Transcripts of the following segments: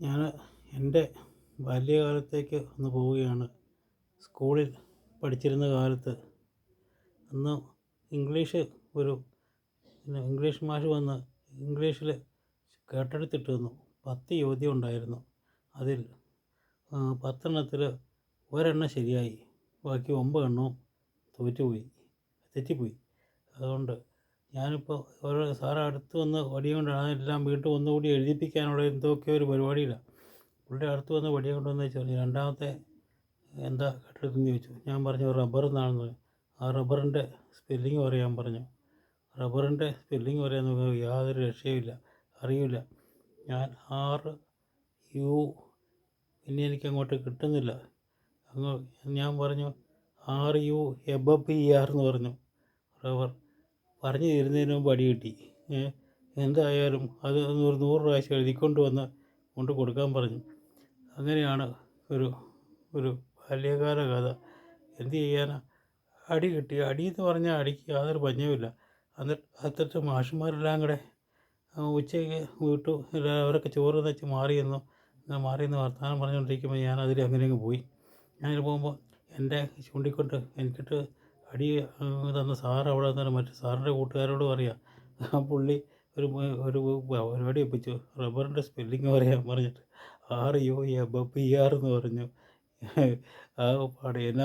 ഞാൻ എന്റെ ബാല്യകാലത്തേക്ക് ഒന്ന് പോവുകയാണ്. സ്കൂളിൽ പഠിച്ചിരുന്ന കാലത്ത് അന്ന് ഇംഗ്ലീഷ് ഒരു ഇംഗ്ലീഷ് മാഷ് വന്ന് ഇംഗ്ലീഷിൽ കേട്ടെടുത്തിട്ട് വന്നു. പത്ത് ചോദ്യം ഉണ്ടായിരുന്നു. അതിൽ പത്തെണ്ണത്തിൽ ഒരെണ്ണം ശരിയായി. ബാക്കി ഒമ്പതെണ്ണവും തോറ്റുപോയി തെറ്റിപ്പോയി. അതുകൊണ്ട് ഞാനിപ്പോൾ ഓരോ സാറ് അടുത്ത് വന്ന് വടിയും കൊണ്ടാണ് എല്ലാം വീണ്ടും ഒന്നുകൂടി എഴുതിപ്പിക്കാനുള്ള എന്തൊക്കെയോ ഒരു പരിപാടിയിലാണ് പുള്ളിയുടെ അടുത്ത് വന്ന് വടിയെ കൊണ്ടുവന്ന് വെച്ച് രണ്ടാമത്തെ എന്താ കേട്ടെഴുത്തെന്ന് ചോദിച്ചു. ഞാൻ പറഞ്ഞു റബ്ബർ എന്നാണെന്ന് ആ റബ്ബറിന്റെ സ്പെല്ലിങ് പറയാൻ പറഞ്ഞു. റബ്ബറിന്റെ സ്പെല്ലിങ് പറയാൻ നോക്കുമ്പോൾ യാതൊരു രക്ഷയുമില്ല അറിയില്ല. ഞാൻ ആറ് യു പിന്നെ എനിക്ക് അങ്ങോട്ട് കിട്ടുന്നില്ല. അങ്ങോ ഞാൻ പറഞ്ഞു R U B P R എന്ന് പറഞ്ഞു. റബ്ബർ പറഞ്ഞു തീരുന്നതിന് മുമ്പ് അടി കിട്ടി. എന്തായാലും അത് ഒരു നൂറ് പ്രാവശ്യം എഴുതിക്കൊണ്ട് വന്ന് കൊണ്ട് കൊടുക്കാൻ പറഞ്ഞു. അങ്ങനെയാണ് ഒരു ഒരു ബാല്യകാല കഥ. എന്ത് ചെയ്യാനാ? അടി കിട്ടി. അടി എന്ന് പറഞ്ഞാൽ അടിക്ക് യാതൊരു പഞ്ഞവുമില്ല. എന്നിട്ട് അന്നത്തെ മാഷന്മാരെല്ലാം കൂടെ ഉച്ചയ്ക്ക് വീട്ടു. അവരൊക്കെ ചോറ് വെച്ച് മാറിയെന്നു അങ്ങനെ മാറിയെന്ന് വർത്തമാനം പറഞ്ഞുകൊണ്ടിരിക്കുമ്പോൾ ഞാൻ അതിൽ അങ്ങനെയങ്ങ് പോയി. അങ്ങനെ പോകുമ്പോൾ എന്റെ ചൂണ്ടിക്കൊണ്ട് എനിക്കിട്ട് അടി തന്ന സാർ അവിടെ തന്നെ മറ്റേ സാറിന്റെ കൂട്ടുകാരോട് അറിയാം. ആ പുള്ളി ഒരു ഒരു പരിപാടി ഒപ്പിച്ചു. റബ്ബറിന്റെ സ്പെല്ലിങ് പറയാൻ പറഞ്ഞിട്ട്. R U B P R എന്ന് പറഞ്ഞു. ആ പാടെ എന്നാ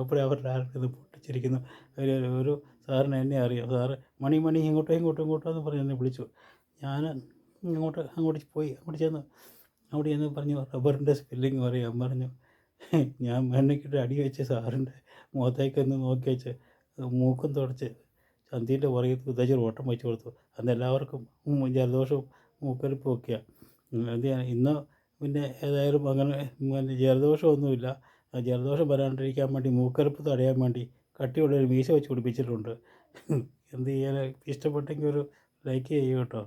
അപ്പോഴേ അവരുടെ ആൾക്കാർ പൊട്ടിച്ചിരിക്കുന്നു. ഒരു ഒരു സാറിന് എന്നെ അറിയാം. സാറ് മണി മണി ഇങ്ങോട്ടോ ഇങ്ങോട്ടോ ഇങ്ങോട്ടോ എന്ന് പറഞ്ഞ് എന്നെ വിളിച്ചു. ഞാൻ ഇങ്ങോട്ട് അങ്ങോട്ട് പോയി. അങ്ങോട്ട് ചെന്ന് അവിടെ ചെന്ന് പറഞ്ഞു റബ്ബറിന്റെ സ്പെല്ലിങ് പറയാൻ പറഞ്ഞു. ഞാൻ മണ്ണിക്കിട്ട് അടി വെച്ച് സാറിന്റെ മുഖത്തേക്കൊന്ന് നോക്കി വെച്ച് മൂക്കും തുടച്ച് ചന്തീന്റെ പുറകെ ഉദ്ദേശിച്ച് ഓട്ടം വെച്ച് കൊടുത്തു. അന്ന് എല്ലാവർക്കും ജലദോഷവും മൂക്കലിപ്പും ഒക്കെയാണ് ഇന്ന് പിന്നെ ഏതായാലും അങ്ങനെ പിന്നെ ജലദോഷമൊന്നുമില്ല. ജലദോഷം വരാണ്ടിരിക്കാൻ വേണ്ടി മൂക്കലിപ്പ് തടയാൻ വേണ്ടി കട്ടിയുള്ള ഒരു മീശ വെച്ച് പിടിപ്പിച്ചിട്ടുണ്ട്. എന്ത് ചെയ്യാൻ ഇഷ്ടപ്പെട്ടെങ്കിൽ ഒരു ലൈക്ക് ചെയ്യൂ കേട്ടോ.